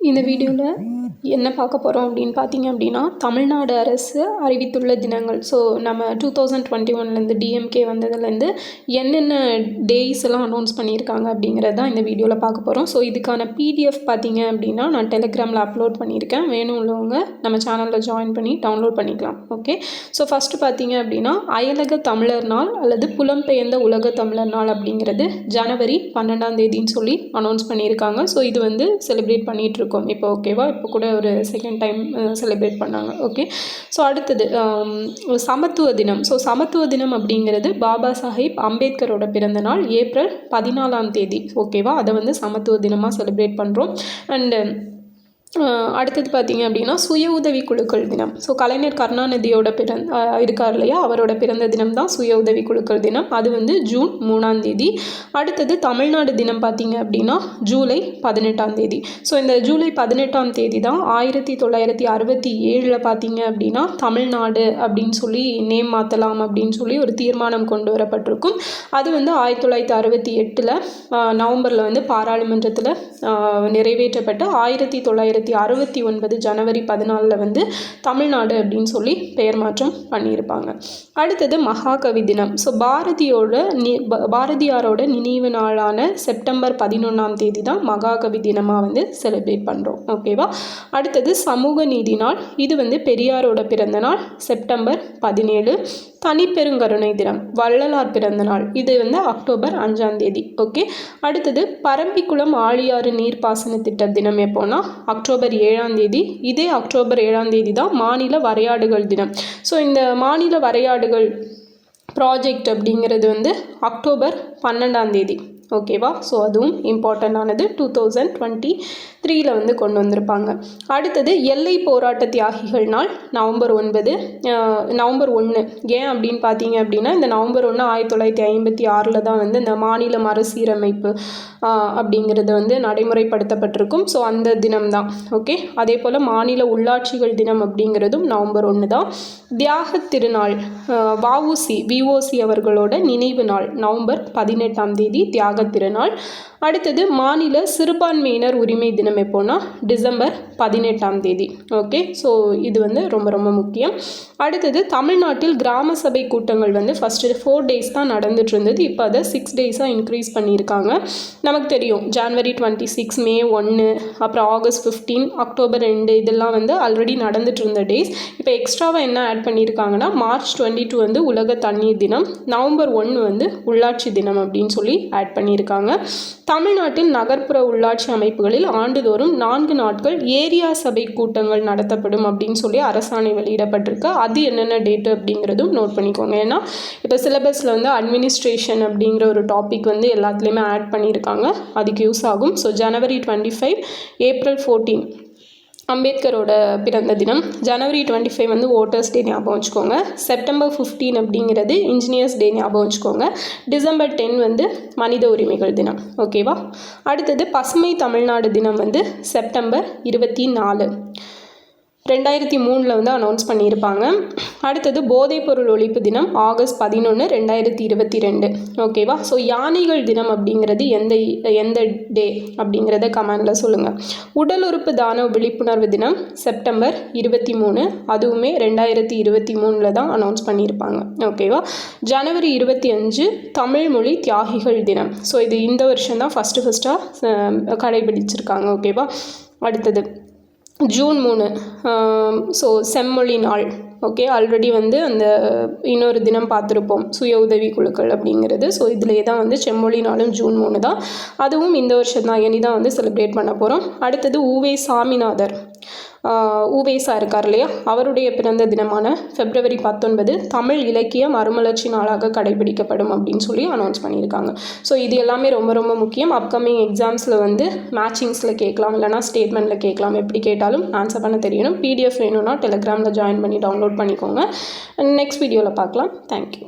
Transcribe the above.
இந்த வீடியோவில் என்ன பார்க்க போகிறோம் அப்படின்னு பார்த்தீங்க அப்படின்னா தமிழ்நாடு அரசு அறிவித்துள்ள தினங்கள். ஸோ நம்ம டூ தௌசண்ட் டுவெண்ட்டி ஒன்லேருந்து டிஎம்கே வந்ததுலேருந்து என்னென்ன டேஸ் எல்லாம் அனௌன்ஸ் பண்ணியிருக்காங்க அப்படிங்கிறது தான் இந்த வீடியோவில் பார்க்க போகிறோம் ஸோ இதுக்கான பிடிஎஃப் பார்த்தீங்க அப்படின்னா நான் டெலிகிராமில் அப்லோட் பண்ணியிருக்கேன். வேணும் உள்ளவங்க நம்ம சேனலில் ஜாயின் பண்ணி டவுன்லோட் பண்ணிக்கலாம். ஓகே ஸோ ஃபஸ்ட்டு பார்த்தீங்க அப்படின்னா அயலக தமிழர் நாள் அல்லது புலம்பெயர்ந்த உலக தமிழர் நாள் அப்படிங்கிறது ஜனவரி பன்னெண்டாம் தேதின்னு சொல்லி அனௌன்ஸ் பண்ணியிருக்காங்க. ஸோ இது வந்து செலிப்ரேட் பண்ணிகிட்ருக்கோம் இப்போ ஓகேவா இப்போ கூட ஒரு செகண்ட் டைம் செலிப்ரேட் பண்ணாங்க. ஓகே ஸோ அடுத்தது சமத்துவ தினம். ஸோ சமத்துவ தினம் அப்படிங்கிறது பாபா சாஹிப் அம்பேத்கரோட பிறந்த நாள் ஏப்ரல் பதினாலாம் தேதி. ஓகேவா அதை வந்து சமத்துவ தினமாக செலிப்ரேட் பண்ணுறோம் அண்டு அடுத்தது பார்த்தீங்க அப்படின்னா சுய உதவி குழுக்கள் தினம். ஸோ கலைஞர் கருணாநிதியோட பிறந்த இருக்கார் இல்லையா? அவரோட பிறந்த தினம் தான் சுய உதவி குழுக்கள் தினம். அது வந்து ஜூன் மூணாம் தேதி. அடுத்தது தமிழ்நாடு தினம் பார்த்தீங்க அப்படின்னா ஜூலை பதினெட்டாம் தேதி. ஸோ இந்த ஜூலை பதினெட்டாம் தேதி தான் ஆயிரத்தி தொள்ளாயிரத்தி அறுபத்தி ஏழில் பார்த்தீங்க அப்படின்னா தமிழ்நாடு அப்படின்னு சொல்லி நேம் மாற்றலாம் அப்படின்னு சொல்லி ஒரு தீர்மானம் கொண்டு வரப்பட்டிருக்கும். அது வந்து ஆயிரத்தி தொள்ளாயிரத்தி அறுபத்தி எட்டில் நவம்பரில் வந்து பாராளுமன்றத்தில் நிறைவேற்றப்பட்டு ஆயிரத்தி தொள்ளாயிரத்தி அறுபத்தி ஒன்பது ஜனவரி பதினாலில் வந்து தமிழ்நாடு அப்படின்னு சொல்லி பெயர் மாற்றம் பண்ணியிருப்பாங்க. அடுத்தது மகாகவி தினம். ஸோ பாரதியோட நி பாரதியாரோட நினைவு நாளான செப்டம்பர் பதினொன்றாம் தேதி தான் மகாகவி தினமாக வந்து செலிப்ரேட் பண்ணுறோம் ஓகேவா அடுத்தது சமூக நீதி நாள். இது வந்து பெரியாரோட பிறந்த நாள் செப்டம்பர் பதினேழு. தனிப்பெருங்கருணை தினம் வள்ளலார் பிறந்த நாள். இது வந்து அக்டோபர் அஞ்சாம் தேதி. ஓகே அடுத்தது பரம்பிக்குளம் ஆழியாறு நீர்ப்பாசன திட்ட தினம் எப்போனா அக்டோபர் ஏழாம் தேதி இதே அக்டோபர் ஏழாம் தேதி தான் மாநில வரையாடுகள் தினம். ஸோ இந்த மாநில வரையாடுகள் ப்ராஜெக்ட் அப்படிங்கிறது வந்து அக்டோபர் பன்னெண்டாம் தேதி. ஓகேவா ஸோ அதுவும் இம்பார்ட்டண்ட்டானது டூ தௌசண்ட் டுவெண்ட்டி த்ரீயில் வந்து கொண்டு வந்திருப்பாங்க. அடுத்தது எல்லை போராட்ட தியாகிகள் நாள் நவம்பர் ஒன்பது நவம்பர் ஒன்று ஏன் அப்படின்னு பார்த்தீங்க அப்படின்னா இந்த நவம்பர் ஒன்று ஆயிரத்தி தொள்ளாயிரத்தி ஐம்பத்தி ஆறில் தான் வந்து இந்த மாநில மறுசீரமைப்பு அப்படிங்கிறது வந்து நடைமுறைப்படுத்தப்பட்டிருக்கும். ஸோ அந்த தினம் தான். ஓகே அதே போல் மாநில உள்ளாட்சிகள் தினம் அப்படிங்கிறதும் நவம்பர் ஒன்று தான். தியாக திருநாள் வவுசி விஓசி அவர்களோட நினைவு நாள் நவம்பர் பதினெட்டாம் தேதி தியாக திருநாள் அடுத்தது மாநில சிறுபான்மையினர் உரிமை தினம் எப்போனா டிசம்பர் பதினெட்டாம் தேதி. ஓகே ஸோ இது வந்து ரொம்ப ரொம்ப முக்கியம். அடுத்தது தமிழ்நாட்டில் கிராம சபை கூட்டங்கள் வந்து ஃபஸ்ட்டு ஃபோர் டேஸ் தான் நடந்துட்டு இருந்தது. இப்போ அதை சிக்ஸ் டேஸாக இன்க்ரீஸ் பண்ணியிருக்காங்க. நமக்கு தெரியும் ஜான்வரி டுவெண்ட்டி சிக்ஸ் மே ஒன்று அப்புறம் ஆகஸ்ட் ஃபிஃப்டீன் அக்டோபர் ரெண்டு இதெல்லாம் வந்து ஆல்ரெடி நடந்துட்டு இருந்த டேஸ் இப்போ எக்ஸ்ட்ராவாக என்ன ஆட் பண்ணியிருக்காங்கன்னா மார்ச் டுவெண்ட்டி டூ வந்து உலக தண்ணீர் தினம் நவம்பர் ஒன்று வந்து உள்ளாட்சி தினம் அப்படின்னு சொல்லி ஆட் பண்ணியிருக்காங்க. தமிழ்நாட்டில் நகர்ப்புற உள்ளாட்சி அமைப்புகளில் ஆண்டுதோறும் நான்கு நாட்கள் ஏரியா சபை கூட்டங்கள் நடத்தப்படும் அப்படின்னு சொல்லி அரசாணை வெளியிடப்பட்டிருக்கு. அது என்னென்ன டேட்டு அப்படிங்கிறதும் நோட் பண்ணிக்கோங்க. ஏன்னா இப்போ சிலபஸில் வந்து அட்மினிஸ்ட்ரேஷன் அப்படிங்கிற ஒரு டாபிக் வந்து எல்லாத்துலேயுமே ஆட் பண்ணியிருக்காங்க. அதுக்கு யூஸ் ஆகும். So January twenty five April fourteen அம்பேத்கரோட பிறந்த தினம் ஜனவரி டுவெண்ட்டி ஃபைவ் வந்து ஓட்டர்ஸ் டே ஞாபகம் வச்சுக்கோங்க. செப்டம்பர் ஃபிஃப்டீன் அப்படிங்கிறது இன்ஜினியர்ஸ் டே ஞாபகம் வச்சுக்கோங்க. டிசம்பர் டென் வந்து மனித உரிமைகள் தினம். ஓகேவா அடுத்தது பசுமை தமிழ்நாடு தினம் வந்து செப்டம்பர் இருபத்தி நாலு. ரெண்டாயிரத்தி மூணில் வந்து அனௌன்ஸ் பண்ணியிருப்பாங்க. அடுத்தது போதைப்பொருள் ஒழிப்பு தினம் ஆகஸ்ட் பதினொன்று ரெண்டாயிரத்தி இருபத்தி ரெண்டு. ஓகேவா ஸோ யானைகள் தினம் அப்படிங்கிறது எந்த எந்த டே அப்படிங்கிறத கமெண்டில் சொல்லுங்கள் உடல் உறுப்பு தான விழிப்புணர்வு தினம் செப்டம்பர் இருபத்தி மூணு. அதுவுமே ரெண்டாயிரத்தி இருபத்தி மூணில் தான் அனௌன்ஸ் பண்ணியிருப்பாங்க. ஓகேவா ஜனவரி இருபத்தி அஞ்சு தமிழ் மொழி தியாகிகள் தினம். ஸோ இது இந்த வருஷம் தான் ஃபஸ்ட்டு ஃபஸ்ட்டாக கடைபிடிச்சிருக்காங்க. ஓகேவா அடுத்தது ஜூன் மூணு. ஸோ செம்மொழி நாள். ஓகே ஆல்ரெடி வந்து அந்த இன்னொரு தினம் பார்த்துருப்போம் சுய உதவி குழுக்கள் அப்படிங்கிறது. ஸோ இதிலே தான் வந்து செம்மொழி நாளும் ஜூன் மூணு தான். அதுவும் இந்த வருஷம் தான் இனி தான் வந்து செலிப்ரேட் பண்ண போகிறோம் அடுத்தது ஊவே சாமிநாதர். ஊவேசா இருக்கார் இல்லையா? அவருடைய பிறந்த தினமான பிப்ரவரி பத்தொன்பது தமிழ் இலக்கிய மறுமலர்ச்சி நாளாக கடைபிடிக்கப்படும் அப்படின்னு சொல்லி அனௌன்ஸ் பண்ணியிருக்காங்க. ஸோ இது எல்லாமே ரொம்ப ரொம்ப முக்கியம். அப்கமிங் எக்ஸாம்ஸில் வந்து மேட்சிங்ஸில் கேட்கலாம் இல்லைனா ஸ்டேட்மெண்ட்டில் கேட்கலாம். எப்படி கேட்டாலும் ஆன்சர் பண்ண தெரியணும். பிடிஎஃப் வேணும்னா டெலிகிராமில் ஜாயின் பண்ணி டவுன்லோட் பண்ணிக்கோங்க. நெக்ஸ்ட் வீடியோவில் பார்க்கலாம். தேங்க்யூ